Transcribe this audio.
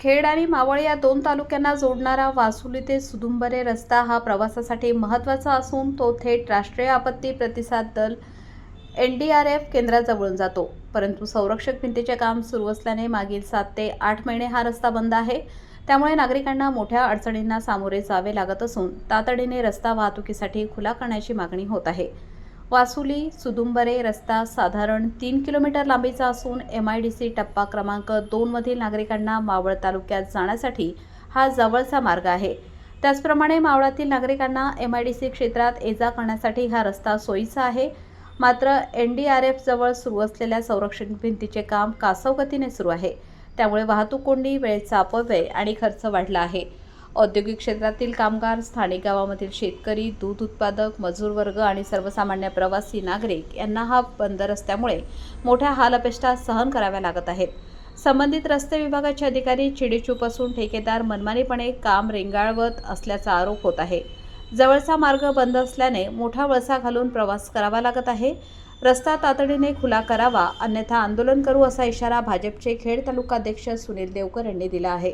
खेड आणि मावळ या दोन तालुक्यांना जोडणारा वासुली ते सुदुंबरे रस्ता हा प्रवासासाठी महत्त्वाचा असून तो थेट राष्ट्रीय आपत्ती प्रतिसाद दल एन डी आर एफ केंद्राजवळून जातो. परंतु संरक्षक भिंतीचे काम सुरू असल्याने मागील सात ते आठ महिने हा रस्ता बंद आहे. त्यामुळे नागरिकांना मोठ्या अडचणींना सामोरे जावे लागत असून तातडीने रस्ता वाहतुकीसाठी खुला करण्याची मागणी होत आहे. वासुली सुदुंबरे रस्ता साधारण तीन किलोमीटर लांबीचा असून एम आय डी सी टप्पा क्रमांक दोनमधील नागरिकांना मावळ तालुक्यात जाण्यासाठी हा जवळचा मार्ग आहे. त्याचप्रमाणे मावळातील नागरिकांना एम आय डी सी क्षेत्रात ये जा करण्यासाठी हा रस्ता सोयीचा आहे. मात्र एन डी आर एफजवळ सुरू असलेल्या संरक्षण भिंतीचे काम कासव गतीने सुरू आहे. त्यामुळे वाहतूक कोंडी वेळेचा अपव्यय आणि खर्च वाढला आहे. औद्योगिक क्षेत्रातील कामगार स्थानिक गावामधील शेतकरी दूध उत्पादक मजूर वर्ग आणि सर्वसामान्य प्रवासी नागरिक यांना हा बंद रस्त्यामुळे मोठ्या हालअपेष्टा सहन कराव्या लागत आहेत. संबंधित रस्ते विभागाचे अधिकारी चिडीचूप असून ठेकेदार मनमानीपणे काम रेंगाळवत असल्याचा आरोप होत आहे. जवळचा मार्ग बंद असल्याने मोठा वळसा घालून प्रवास करावा लागत आहे. रस्ता तातडीने खुला करावा अन्यथा आंदोलन करू असा इशारा भाजपचे खेड तालुका अध्यक्ष सुनील देवकर यांनी दिला आहे.